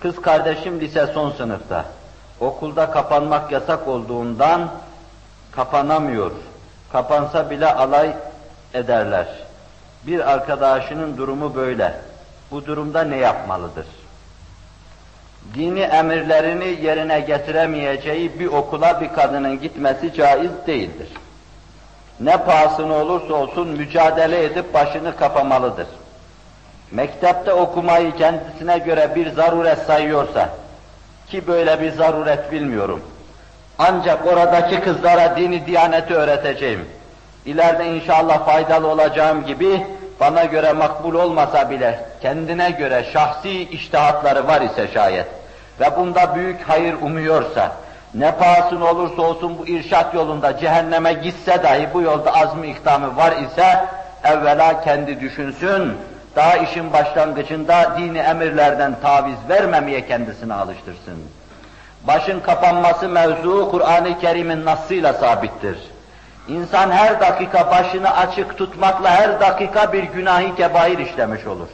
Kız kardeşim lise son sınıfta. Okulda kapanmak yasak olduğundan kapanamıyor. Kapansa bile alay ederler. Bir arkadaşının durumu böyle. Bu durumda ne yapmalıdır? Dini emirlerini yerine getiremeyeceği bir okula bir kadının gitmesi caiz değildir. Ne pahasına olursa olsun mücadele edip başını kapamalıdır. Mektepte okumayı kendisine göre bir zaruret sayıyorsa, ki böyle bir zaruret bilmiyorum. Ancak oradaki kızlara dini diyaneti öğreteceğim. İleride inşallah faydalı olacağım gibi bana göre makbul olmasa bile kendine göre şahsi iştihatları var ise şayet ve bunda büyük hayır umuyorsa, ne pahasına olursa olsun bu irşat yolunda cehenneme gitse dahi bu yolda azmi ikdamı var ise evvela kendi düşünsün, daha işin başlangıcında dini emirlerden taviz vermemeye kendisini alıştırsın. Başın kapanması mevzu Kur'an-ı Kerim'in nasıyla sabittir. İnsan her dakika başını açık tutmakla her dakika bir günahı kebair işlemiş olur.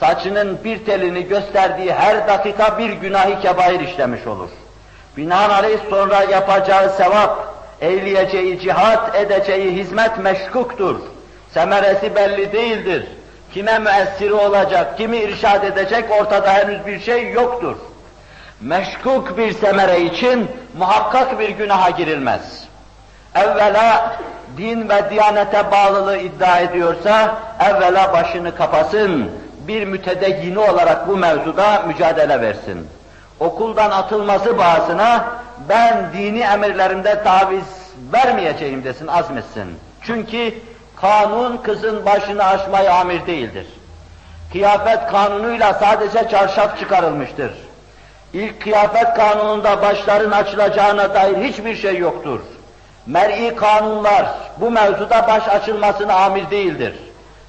Saçının bir telini gösterdiği her dakika bir günahı kebair işlemiş olur. Binaenaleyh sonra yapacağı sevap, eyleyeceği cihat, edeceği hizmet meşkuktur. Semeresi belli değildir. Kime müessiri olacak, kimi irşad edecek ortada henüz bir şey yoktur. Meşkuk bir semere için muhakkak bir günaha girilmez. Evvela din ve diyanete bağlılığı iddia ediyorsa, evvela başını kapasın, bir mütedeyyini olarak bu mevzuda mücadele versin. Okuldan atılması bahasına ben dini emirlerimde taviz vermeyeceğim desin, azmetsin. Çünkü kanun kızın başını aşmaya amir değildir. Kıyafet kanunuyla sadece çarşaf çıkarılmıştır. İlk kıyafet kanununda başların açılacağına dair hiçbir şey yoktur. Mer'i kanunlar bu mevzuda baş açılmasına amir değildir.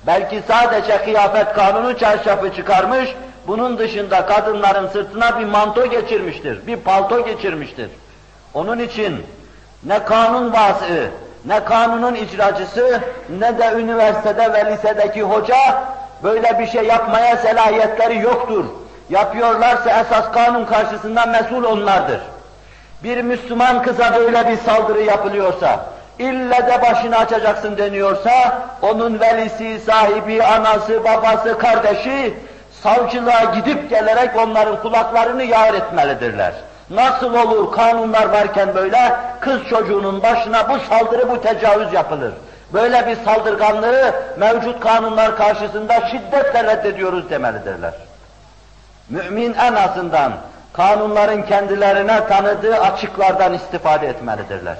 Belki sadece kıyafet kanunu çarşafı çıkarmış, bunun dışında kadınların sırtına bir manto geçirmiştir, bir palto geçirmiştir. Onun için ne kanun vası, ne kanunun icracısı, ne de üniversitede ve lisedeki hoca böyle bir şey yapmaya selahiyetleri yoktur. Yapıyorlarsa esas kanun karşısında mesul onlardır. Bir Müslüman kıza böyle bir saldırı yapılıyorsa, ille de başını açacaksın deniyorsa, onun velisi, sahibi, anası, babası, kardeşi, savcılığa gidip gelerek onların kulaklarını yağır etmelidirler. Nasıl olur kanunlar varken böyle, kız çocuğunun başına bu saldırı, bu tecavüz yapılır. Böyle bir saldırganlığı mevcut kanunlar karşısında şiddetle reddediyoruz demelidirler. Mümin en azından kanunların kendilerine tanıdığı açıklardan istifade etmelidirler.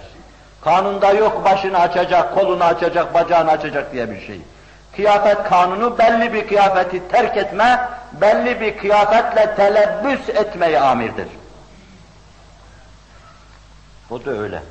Kanunda yok başını açacak, kolunu açacak, bacağını açacak diye bir şey. Kıyafet kanunu belli bir kıyafeti terk etme, belli bir kıyafetle telebbüs etmeye amirdir. Bu da öyle.